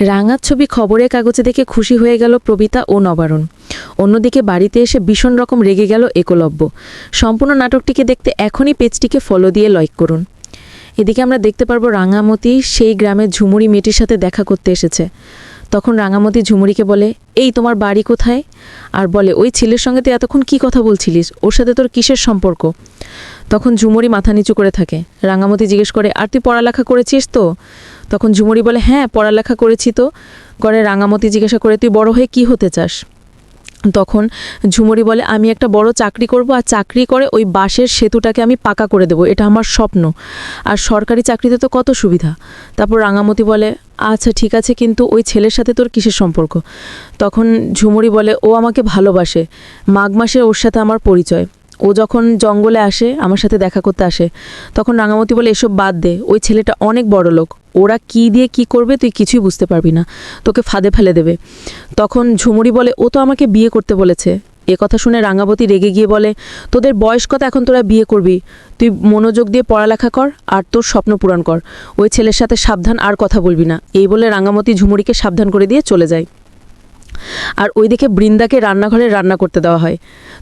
রাঙার ছবি খবরের কাগজে দেখে খুশি হয়ে গেল প্রবিতা ও নবারণ। অন্যদিকে বাড়িতে এসে ভীষণ রকম রেগে গেল একলব্য। সম্পূর্ণ নাটকটিকে দেখতে এখনই পেজটিকে ফলো দিয়ে লাইক করুন। এদিকে আমরা দেখতে পারব রাঙামতি, সেই গ্রামের ঝুমুরি মেয়েটির সাথে দেখা করতে এসেছে। তখন রাঙামতি ঝুমুরিকে বলে, এই তোমার বাড়ি কোথায়? আর বলে, ওই ছেলের সঙ্গে তুই এতক্ষণ কী কথা বলছিলিস? ওর সাথে তোর কিসের সম্পর্ক? তখন ঝুমুরি মাথা নিচু করে থাকে। রাঙামতি জিজ্ঞেস করে, আর তুই পড়ালেখা করেছিস তো? তখন ঝুমুরি বলে হ্যাঁ পড়ালেখা করেছি তো। করে রাঙামতি জিজ্ঞাসা করে, তুই বড় হয়ে কি হতে চাস? তখন ঝুমুরি বলে, আমি একটা বড় চাকরি করব আর চাকরি করে ওই বাঁশের সেতুটাকে আমি পাকা করে দেব। এটা আমার স্বপ্ন। আর সরকারি চাকরিতে তো কত সুবিধা। তারপর রাঙামতি বলে আচ্ছা ঠিক আছে, কিন্তু ওই ছেলের সাথে তোর কিসের সম্পর্ক? তখন ঝুমুরি বলে, ও আমাকে ভালোবাসে। মাঘ মাসে ওর সাথে আমার পরিচয়। ও যখন জঙ্গলে আসে, আমার সাথে দেখা করতে আসে, তখন রাঙামতি বলে, এসব বাদ দে, ওই ছেলেটা অনেক বড় লোক। ওরা কি দিয়ে কি করবে তুই কিছুই বুঝতে পারবি না। তোকে ফাঁদে ফেলে দেবে। তখন ঝুমুরি বলে, ও তো আমাকে বিয়ে করতে বলেছে। এ কথা শুনে রাঙাবতী রেগে গিয়ে বলে, তোদের বয়স কত? এখন তোরা বিয়ে করবি। তুই মনোযোগ দিয়ে পড়ালেখা কর আর তোর স্বপ্ন পূরণ কর। ওই ছেলের সাথে সাবধান আর কথা বলবি না। এই বলে রাঙামতি ঝুমুরিকে সাবধান করে দিয়ে চলে যায়। আর ওইদিকে বৃন্দাকে রান্নাঘরে রান্না করতে দেওয়া হয়।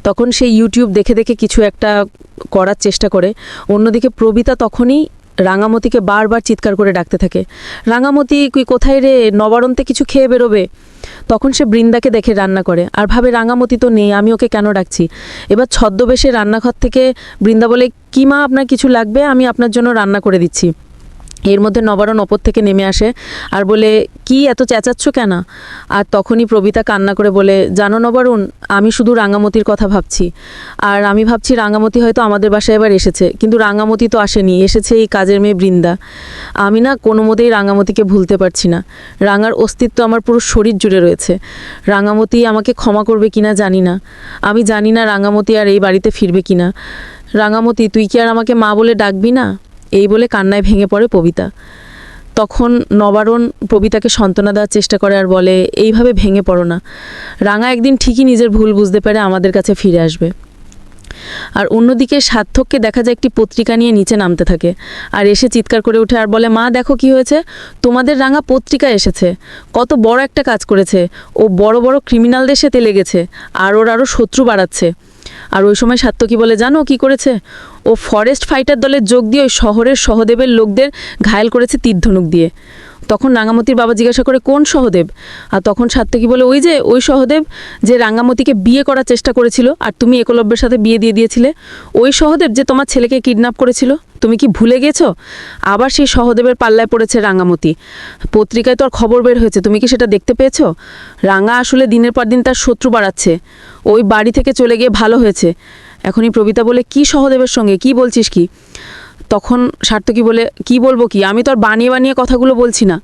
তখন সে ইউটিউব দেখে দেখে কিছু একটা করার চেষ্টা করে। অন্যদিকে প্রবিতা তখনই রাঙামতিকে বারবার চিৎকার করে ডাকতে থাকে। রাঙামতি তুই কোথায় রে? নবারন্তে কিছু খেয়ে বেরোবে? তখন সে বৃন্দাকে দেখে রান্না করে। আর ভাবে, রাঙামতি তো নেই, আমি ওকে কেন ডাকছি? এবার ছদ্মবেশে রান্নাঘর থেকে বৃন্দা বলে, কি মা, আপনার কিছু লাগবে? আমি আপনার জন্য রান্না করে দিচ্ছি। এর মধ্যে নবারণ ওপর থেকে নেমে আসে আর বলে, কি, এত চেঁচাচ্ছ কেন? আর তখনই প্রবিতা কান্না করে বলে, জানো নবারুণ, আমি শুধু রাঙামতির কথা ভাবছি। আর আমি ভাবছি রাঙামতি হয়তো আমাদের বাসায় এবার এসেছে, কিন্তু রাঙামতি তো আসেনি, এসেছে এই কাজের মেয়ে বৃন্দা। আমি না কোনো মতেই রাঙামতিকে ভুলতে পারছি না। রাঙার অস্তিত্ব আমার পুরো শরীর জুড়ে রয়েছে। রাঙামতি আমাকে ক্ষমা করবে কিনা জানি না। আমি জানি না রাঙামতি আর এই বাড়িতে ফিরবে কিনা। রাঙামতি, তুই কি আর আমাকে মা বলে ডাকবি না? এই বলে কান্নায় ভেঙে পড়ে পবিতা। তখন নবারণ প্রবিতাকে সান্ত্বনা দেওয়ার চেষ্টা করে আর বলে, এইভাবে ভেঙে পড়ো না। রাঙা একদিন ঠিকই নিজের ভুল বুঝতে পারে আমাদের কাছে ফিরে আসবে। আর অন্যদিকে সার্থককে দেখা যায় একটি পত্রিকা নিয়ে নিচে নামতে থাকে। আর এসে চিৎকার করে ওঠে আর বলে, মা, দেখো কি হয়েছে? তোমাদের রাঙা পত্রিকা এসেছে। কত বড় একটা কাজ করেছে। ও বড় বড় ক্রিমিনালদের সাথে লেগেছে। আর ওর আরও শত্রু বাড়াচ্ছে। আর ওই সময় সাত্তকী বলে জানো কি করেছে? ও ফরেস্ট ফাইটার দলের যোগ দিয়ে ওই শহরের সহদেবের লোকদের ঘায়েল করেছে তীর ধনুক দিয়ে। তখন রাঙামতির বাবা জিজ্ঞাসা করে, কোন সহদেব? আর তখন সাত্তকী বলে, ওই যে, ওই সহদেব যে রাঙামতিকে বিয়ে করার চেষ্টা করেছিল আর তুমি একলব্যের সাথে বিয়ে দিয়ে দিয়েছিলে, ওই সহদেব যে তোমার ছেলেকে কিডন্যাপ করেছিল, তুমি কি ভুলে গেছো? আবার সেই সহদেবের পাল্লায় পড়েছে রাঙামতি। পত্রিকায় তো আর খবর বের হয়েছে, তুমি কি সেটা দেখতে পেয়েছ? রাঙা আসলে দিনের পর দিন তার শত্রু বাড়াচ্ছে, ওই বাড়ি থেকে চলে গিয়ে ভালো হয়েছে। এখনই প্রবিতা বলে, কি সহদেবের সঙ্গে? কি বলছিস কি? তখন সার্থকী বলে, কি বলব কি? আমি তো আর বানিয়ে বানিয়ে কথাগুলো বলছি না।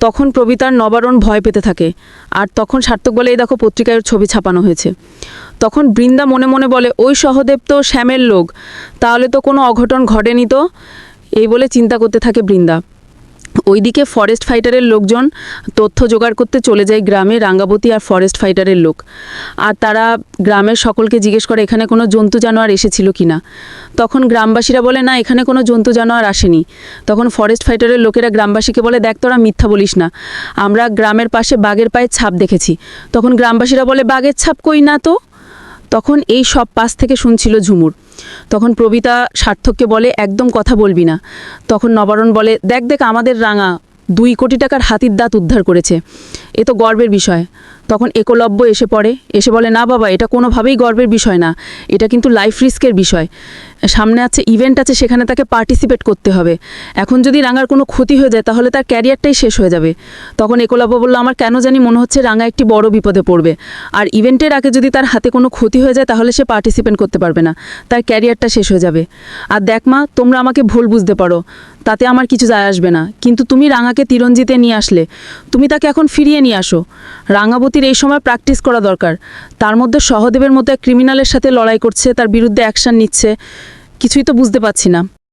তখন প্রবিতার নবারণ ভয় পেতে থাকে। আর তখন সার্থক বলে, এই দেখো, পত্রিকায় ছবি ছাপানো হয়েছে। তখন বৃন্দা মনে মনে বলে, ওই সহদেব তো শ্যামের লোক। তাহলে তো কোনো অঘটন ঘটেনি তো? এই বলে চিন্তা করতে থাকে বৃন্দা। ওইদিকে ফরেস্ট ফাইটারের লোকজন তথ্য জোগাড় করতে চলে যায় গ্রামে, রাঙ্গাবতী আর ফরেস্ট ফাইটারের লোক। আর তারা গ্রামের সকলকে জিজ্ঞেস করে, এখানে কোনো জন্তু জানোয়ার এসেছিল কি না? তখন গ্রামবাসীরা বলে, না, এখানে কোনো জন্তু জানোয়ার আসেনি। তখন ফরেস্ট ফাইটারের লোকেরা গ্রামবাসীকে বলে, দেখ, তোরা মিথ্যা বলিস না। আমরা গ্রামের পাশে বাঘের পায়ের ছাপ দেখেছি। তখন গ্রামবাসীরা বলে, বাঘের ছাপ কই না তো? তখন এই সব পাশ থেকে শুনছিল ঝুমুর। তখন প্রবিতা সার্থককে বলে, একদম কথা বলবি না। তখন নবারণ বলে, দেখ দেখ, আমাদের রাঙা দুই কোটি টাকার হাতির দাঁত উদ্ধার করেছে। এ তো গর্বের বিষয়। তখন একলব্য এসে পড়ে, এসে বলে, না বাবা, এটা কোনোভাবেই গর্বের বিষয় না। এটা কিন্তু লাইফ রিস্কের বিষয়। সামনে আছে ইভেন্ট আছে, সেখানে তাকে পার্টিসিপেট করতে হবে। এখন যদি রাঙার কোনো ক্ষতি হয়ে যায়, তাহলে তার ক্যারিয়ারটাই শেষ হয়ে যাবে। তখন একলব্য বলল, আমার কেন জানি মনে হচ্ছে রাঙা একটি বড় বিপদে পড়বে। আর ইভেন্টের আগে যদি তার হাতে কোনো ক্ষতি হয়ে যায়, তাহলে সে পার্টিসিপেট করতে পারবে না। তার ক্যারিয়ারটা শেষ হয়ে যাবে। আর দেখ মা, তোমরা আমাকে ভুল বুঝতে পারো। তাতে আমার কিছু যায় আসবে না। কিন্তু তুমি রাঙাকে তিরঞ্জিতে নিয়ে আসলে। তুমি তাকে এখন ফিরিয়ে নিয়ে আসো। রাঙাবতীর এই সময় প্র্যাকটিস করা দরকার। তার মধ্যে সহদেবের মতো এক ক্রিমিনালের সাথে লড়াই করছে, তার বিরুদ্ধে অ্যাকশান নিচ্ছে। কিছুই তো বুঝতে পারছি না।